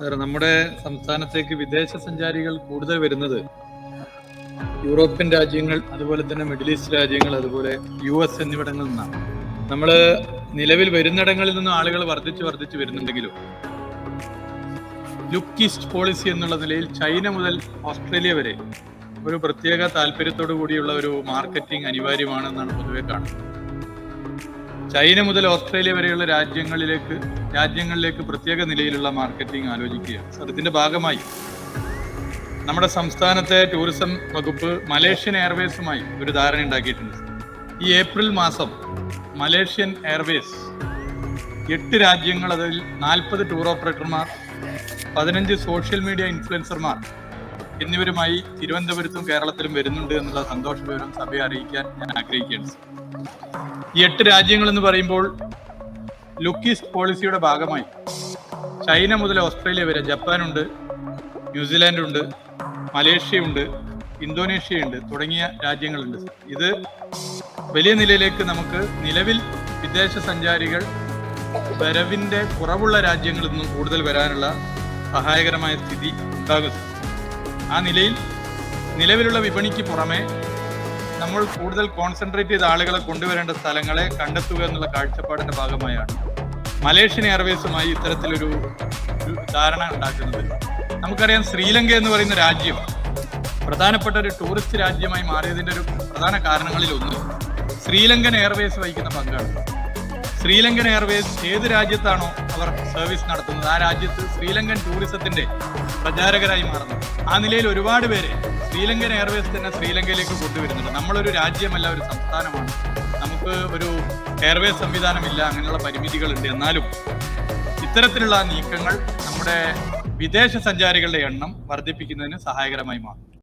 നമ്മുടെ സംസ്ഥാനത്തേക്ക് വിദേശ സഞ്ചാരികൾ കൂടുതൽ വരുന്നത് യൂറോപ്യൻ രാജ്യങ്ങൾ അതുപോലെ തന്നെ മിഡിൽ ഈസ്റ്റ് രാജ്യങ്ങൾ അതുപോലെ യു എസ് എന്നിവിടങ്ങളിൽ നിന്നാണ്. നമ്മൾ നിലവിൽ വരുന്നിടങ്ങളിൽ നിന്നും ആളുകൾ വർദ്ധിച്ചു വർദ്ധിച്ചു വരുന്നുണ്ടെങ്കിലും ലുക്ക് ഈസ്റ്റ് പോളിസി എന്നുള്ള നിലയിൽ ചൈന മുതൽ ഓസ്ട്രേലിയ വരെ ഒരു പ്രത്യേക താല്പര്യത്തോടു കൂടിയുള്ള ഒരു മാർക്കറ്റിംഗ് അനിവാര്യമാണെന്നാണ് പൊതുവെ കാണുന്നത്. ചൈന മുതൽ ഓസ്ട്രേലിയ വരെയുള്ള രാജ്യങ്ങളിലേക്ക് രാജ്യങ്ങളിലേക്ക് പ്രത്യേക നിലയിലുള്ള മാർക്കറ്റിംഗ് ആലോചിക്കുകയാണ്. അതിന്റെ ഭാഗമായി നമ്മുടെ സംസ്ഥാനത്തെ ടൂറിസം വകുപ്പ് മലേഷ്യൻ എയർവേസുമായി ഒരു ധാരണ ഉണ്ടാക്കിയിട്ടുണ്ട്. ഈ ഏപ്രിൽ മാസം മലേഷ്യൻ എയർവേസ് എട്ട് രാജ്യങ്ങൾ അതിൽ നാൽപ്പത് ടൂർ ഓപ്പറേറ്റർമാർ പതിനഞ്ച് സോഷ്യൽ മീഡിയ ഇൻഫ്ലുവൻസർമാർ എന്നിവരുമായി തിരുവനന്തപുരത്തും കേരളത്തിലും വരുന്നുണ്ട് എന്നുള്ള സന്തോഷ വിവരം സഭയെ അറിയിക്കാൻ ഞാൻ ആഗ്രഹിക്കുകയാണ് എട്ട് രാജ്യങ്ങൾ എന്ന് പറയുമ്പോൾ ലുക്കിസ്റ്റ് പോളിസിയുടെ ഭാഗമായി. ചൈന മുതൽ ഓസ്ട്രേലിയ വരെ ജപ്പാനുണ്ട് ന്യൂസിലാൻഡ് ഉണ്ട് മലേഷ്യ ഉണ്ട് ഇന്തോനേഷ്യ ഉണ്ട് തുടങ്ങിയ രാജ്യങ്ങളുണ്ട്. ഇത് വലിയ നിലയിലേക്ക് നമുക്ക് നിലവിൽ വിദേശ സഞ്ചാരികൾ വരവിന്റെ കുറവുള്ള രാജ്യങ്ങളിൽ നിന്നും കൂടുതൽ വരാനുള്ള സഹായകരമായ സ്ഥിതി ഉണ്ടാകും ആ നിലയിൽ നിലവിലുള്ള വിപണിക്ക് പുറമെ നമ്മൾ കൂടുതൽ കോൺസെൻട്രേറ്റ് ചെയ്ത ആളുകളെ കൊണ്ടുവരേണ്ട സ്ഥലങ്ങളെ കണ്ടെത്തുക എന്നുള്ള കാഴ്ചപ്പാടിന്റെ ഭാഗമായാണ് മലേഷ്യൻ എയർവേസുമായി ഇത്തരത്തിലൊരു ധാരണ ഉണ്ടാക്കുന്നത്. നമുക്കറിയാം ശ്രീലങ്ക എന്ന് പറയുന്ന രാജ്യം പ്രധാനപ്പെട്ട ഒരു ടൂറിസ്റ്റ് രാജ്യമായി മാറിയതിന്റെ ഒരു പ്രധാന കാരണങ്ങളിൽ ഒന്ന് ശ്രീലങ്കൻ എയർവേസ് വഹിക്കുന്ന പങ്കാണ്. ശ്രീലങ്കൻ എയർവേസ് ഏത് രാജ്യത്താണോ അവർ സർവീസ് നടത്തുന്നത്. ആ രാജ്യത്ത് ശ്രീലങ്കൻ ടൂറിസത്തിന്റെ പ്രചാരകരായി മാറുന്നു. ആ നിലയിൽ ഒരുപാട് പേര് ശ്രീലങ്കൻ എയർവേസ് തന്നെ ശ്രീലങ്കയിലേക്ക് കൊണ്ടുവരുന്നുണ്ട്. നമ്മളൊരു രാജ്യമല്ല ഒരു സംസ്ഥാനമാണ്. നമുക്ക് ഒരു എയർവേസ് സംവിധാനമില്ല അങ്ങനെയുള്ള പരിമിതികളുണ്ട്. എന്നാലും ഇത്തരത്തിലുള്ള നീക്കങ്ങൾ നമ്മുടെ വിദേശ സഞ്ചാരികളുടെ എണ്ണം വർദ്ധിപ്പിക്കുന്നതിന് സഹായകരമായി മാറും.